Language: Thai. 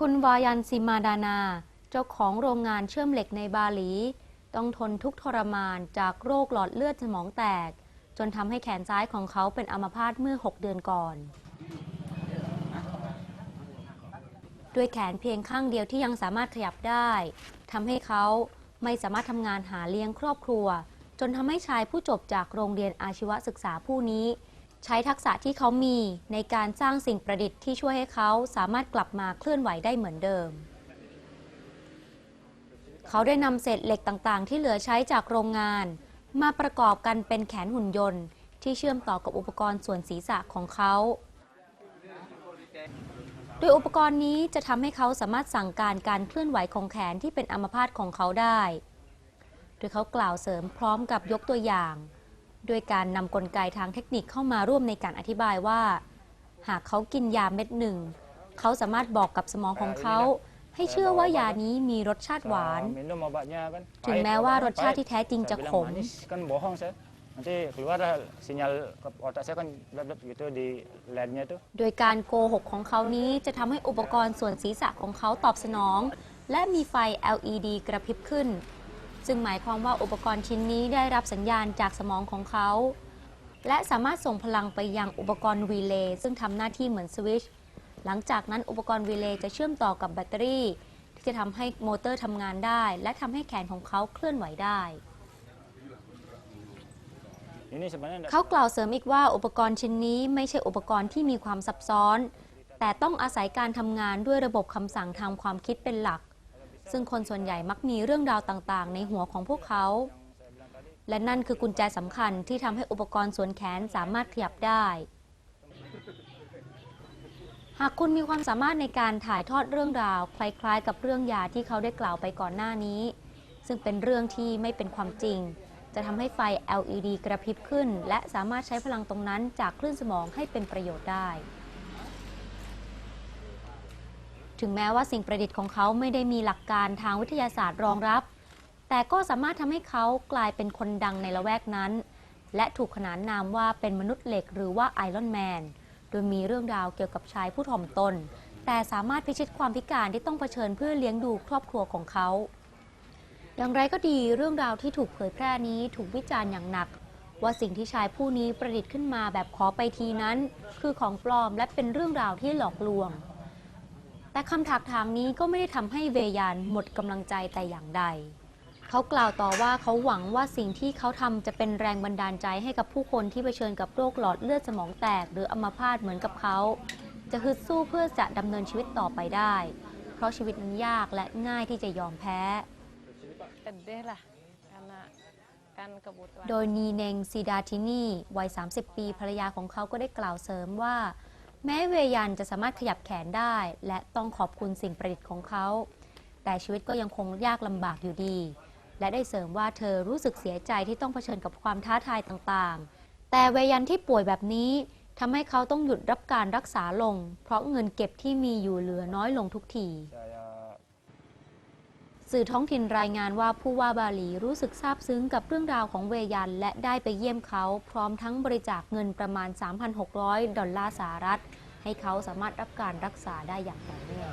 คุณวายันซิมาดานา เจ้าของโรงงานเชื่อมเหล็กในบาหลี ต้องทนทุกข์ทรมานจากโรคหลอดเลือดสมองแตก จนทำให้แขนซ้ายของเขาเป็นอัมพาตเมื่อ 6 เดือนก่อน ด้วยแขนเพียงข้างเดียวที่ยังสามารถขยับได้ทำให้เขาไม่สามารถทำงานหาเลี้ยงครอบครัว จนทำให้ชายผู้จบจากโรงเรียนอาชีวศึกษาผู้นี้ ใช้ทักษะที่เขามีในการสร้างสิ่งประดิษฐ์ที่ช่วยให้เขาสามารถกลับมาเคลื่อนไหวได้เหมือนเดิม เขาได้นำเศษเหล็กต่างๆ ที่เหลือใช้จากโรงงาน มาประกอบกันเป็นแขนหุ่นยนต์ ที่เชื่อมต่อกับอุปกรณ์ส่วนศีรษะของเขา โดยอุปกรณ์นี้จะทำให้เขาสามารถสั่งการการเคลื่อนไหวของแขนที่เป็นอัมพาตของเขาได้ โดยเขากล่าวเสริมพร้อมกับยกตัวอย่าง โดยการนำกลไกทางเทคนิคเข้ามาร่วมในการอธิบายว่า หากเขากินยาเม็ดหนึ่ง เขาสามารถบอกกับสมองของเขา ให้เชื่อว่ายานี้มีรสชาติหวาน ถึงแม้ว่ารสชาติที่แท้จริงจะขม nanti keluar sinyal ke otak saya kan blab blab gitu di lednya tuh โดยการโกหกของเขานี้จะทำให้อุปกรณ์ส่วนศีรษะของเขาตอบสนอง และมีไฟ LED กระพริบขึ้น ซึ่งหมายความว่าอุปกรณ์ชิ้นนี้ได้รับสัญญาณจากสมองของเขา และสามารถส่งพลังไปยังอุปกรณ์รีเลย์ซึ่งทำหน้าที่เหมือนสวิตช์หลังจากนั้นอุปกรณ์รีเลย์จะเชื่อมต่อกับแบตเตอรี่ ที่จะทำให้มอเตอร์ทำงานได้ และทำให้แขนของเขาเคลื่อนไหวได้ เขากล่าวเสริมอีกว่าอุปกรณ์ชิ้นนี้ไม่ใช่อุปกรณ์ที่มีความซับซ้อน แต่ต้องอาศัยการทำงานด้วยระบบคำสั่งทางความคิดเป็นหลัก ซึ่งคนส่วนใหญ่มักมีเรื่องราวต่างๆ ในหัวของพวกเขา และนั่นคือกุญแจสำคัญที่ทำให้อุปกรณ์ส่วนแขนสามารถขยับได้ หากคุณมีความสามารถในการถ่ายทอดเรื่องราว คล้ายๆ กับเรื่องยาที่เขาได้กล่าวไปก่อนหน้านี้ ซึ่งเป็นเรื่องที่ไม่เป็นความจริง จะทำให้ไฟ LED กระพริบขึ้น และสามารถใช้พลังตรงนั้นจากคลื่นสมองให้เป็นประโยชน์ได้ ถึงแม้ว่าสิ่งประดิษฐ์ของเขาไม่ได้มีหลักการทางวิทยาศาสตร์รองรับ แต่ก็สามารถทำให้เขากลายเป็นคนดังในละแวกนั้น และถูกขนานนามว่าเป็นมนุษย์เหล็กหรือว่าไอรอนแมน โดยมีเรื่องราวเกี่ยวกับชายผู้ถ่อมตน แต่สามารถพิชิตความพิการที่ต้องเผชิญเพื่อเลี้ยงดูครอบครัวของเขา อย่างไรก็ดีเรื่องราวที่ถูกเผยแพร่นี้ถูกวิจารณ์อย่างหนักว่าสิ่งที่ชายผู้นี้ประดิษฐ์ขึ้นมาแบบขอไปทีนั้น คือของปลอมและเป็นเรื่องราวที่หลอกลวง แต่คำถักทางนี้ก็ไม่ได้ทำให้เวยานหมดกำลังใจแต่อย่างใด เขากล่าวต่อว่าเขาหวังว่าสิ่งที่เขาทำจะเป็นแรงบันดาลใจให้กับผู้คนที่เผชิญกับโรคหลอดเลือดสมองแตก หรืออัมพาตเหมือนกับเขา จะฮึดสู้เพื่อจะดำเนินชีวิตต่อไปได้ เพราะชีวิตนั้นยากและง่ายที่จะยอมแพ้ sedih lah karena kan kebutuhan โดยนีเนงซีดาทินีวัย 30 ปีภรรยาของเขาก็ได้กล่าวเสริมว่า แม้เวยันจะสามารถขยับแขนได้ และต้องขอบคุณสิ่งประดิษฐ์ของเขา แต่ชีวิตก็ยังคงยากลำบากอยู่ดี และได้เสริมว่าเธอรู้สึกเสียใจที่ต้องเผชิญกับความท้าทายต่างๆ แต่เวยันที่ป่วยแบบนี้ทำให้เขาต้องหยุดรับการรักษาลง เพราะเงินเก็บที่มีอยู่เหลือน้อยลงทุกที สื่อท้องถิ่นรายงานว่าผู้ว่าบาหลีรู้สึกซาบซึ้งกับเรื่องราวของเวยัน และได้ไปเยี่ยมเขาพร้อมทั้งบริจาคเงินประมาณ 3,600 ดอลลาร์สหรัฐ ให้เขาสามารถรับการรักษาได้อย่างต่อเนื่อง